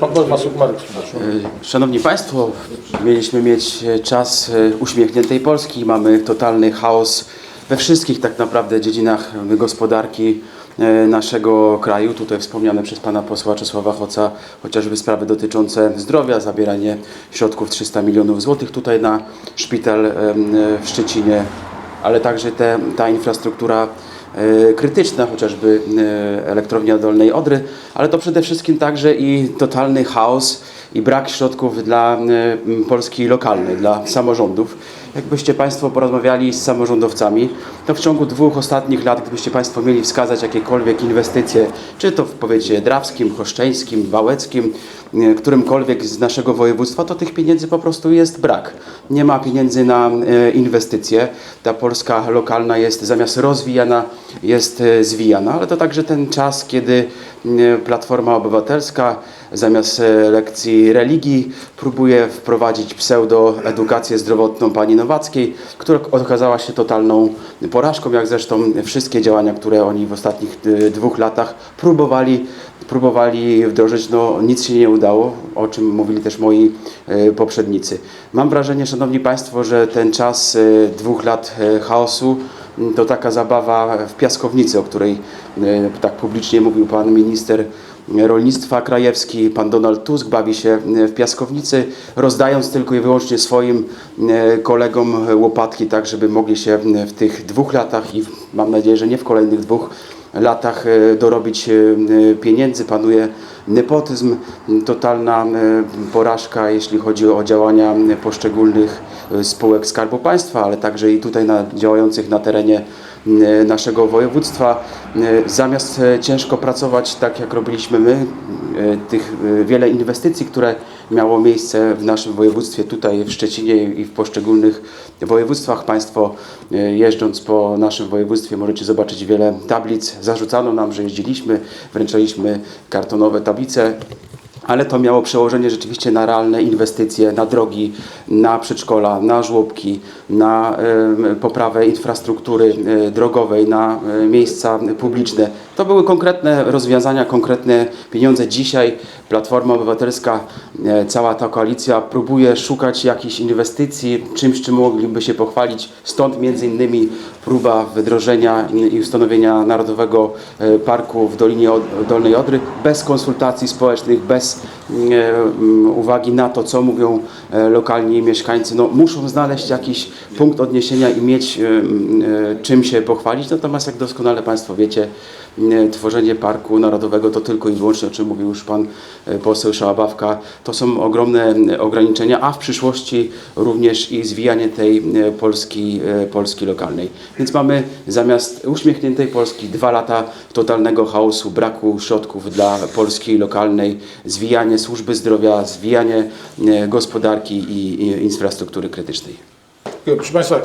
Pan Marek Subasz. Szanowni Państwo, mieliśmy mieć e, czas e, uśmiechniętej Polski. Mamy totalny chaos we wszystkich tak naprawdę dziedzinach e, gospodarki e, naszego kraju. Tutaj wspomniane przez Pana posła Czesława Hoca chociażby sprawy dotyczące zdrowia, zabieranie środków 300 milionów złotych tutaj na szpital e, w Szczecinie, ale także te, ta infrastruktura e, krytyczna, chociażby e, elektrownia Dolnej Odry, ale to przede wszystkim także i totalny chaos i brak środków dla e, Polski lokalnej, dla samorządów. Jakbyście Państwo porozmawiali z samorządowcami, to w ciągu dwóch ostatnich lat, gdybyście Państwo mieli wskazać jakiekolwiek inwestycje, czy to w powiecie drawskim, choszczeńskim, wałeckim, e, którymkolwiek z naszego województwa, to tych pieniędzy po prostu jest brak. Nie ma pieniędzy na e, inwestycje. Ta Polska lokalna jest zamiast rozwijana, jest e, zwijana, ale to także ten czas, kiedy Platforma Obywatelska zamiast lekcji religii próbuje wprowadzić pseudoedukację zdrowotną pani Nowackiej, która okazała się totalną porażką, jak zresztą wszystkie działania, które oni w ostatnich e, dwóch latach próbowali próbowali wdrożyć, no nic się nie udało, o czym mówili też moi e, poprzednicy. Mam wrażenie, Szanowni Państwo, że ten czas e, dwóch lat chaosu to taka zabawa w piaskownicy, o której tak publicznie mówił pan minister rolnictwa krajewski, pan Donald Tusk bawi się e, w piaskownicy, rozdając tylko i wyłącznie swoim e, kolegom łopatki, tak żeby mogli się w tych dwóch latach i mam nadzieję, że nie w kolejnych dwóch latach e, dorobić e, e, pieniędzy. Panuje nepotyzm, totalna e, porażka, jeśli chodzi o działania poszczególnych e, spółek Skarbu Państwa, ale także i tutaj na, działających na terenie naszego województwa. E, Zamiast e, ciężko pracować, tak jak robiliśmy my, e, tych e, wiele inwestycji, które miało miejsce w naszym województwie, tutaj w Szczecinie i w poszczególnych województwach. Państwo e, jeżdżąc po naszym województwie możecie zobaczyć wiele tablic. Zarzucano nam, że jeździliśmy, wręczaliśmy kartonowe tablice ale to miało przełożenie rzeczywiście na realne inwestycje, na drogi, na przedszkola, na żłobki, na poprawę infrastruktury e, drogowej, na e, miejsca publiczne. To były konkretne rozwiązania, konkretne pieniądze. Dzisiaj Platforma Obywatelska, e, cała ta koalicja próbuje szukać jakichś inwestycji, czymś, czym mogliby się pochwalić. Stąd między innymi próba wdrożenia i ustanowienia Narodowego e, Parku w Dolinie Dolnej Odry bez konsultacji społecznych, bez e, m, uwagi na to, co mówią lokalni mieszkańcy. No, muszą znaleźć jakiś punkt odniesienia i mieć czym się pochwalić. Natomiast jak doskonale Państwo wiecie, tworzenie Parku Narodowego to tylko i wyłącznie, o czym mówił już Pan e, poseł Szałabawka, to są ogromne m, ograniczenia, a w przyszłości również i zwijanie tej e, Polski, e, Polski lokalnej. Więc mamy zamiast uśmiechniętej Polski dwa lata totalnego chaosu, braku środków dla Polski lokalnej, zwijanie służby zdrowia, zwijanie e, gospodarki i infrastruktury krytycznej. Proszę Państwa,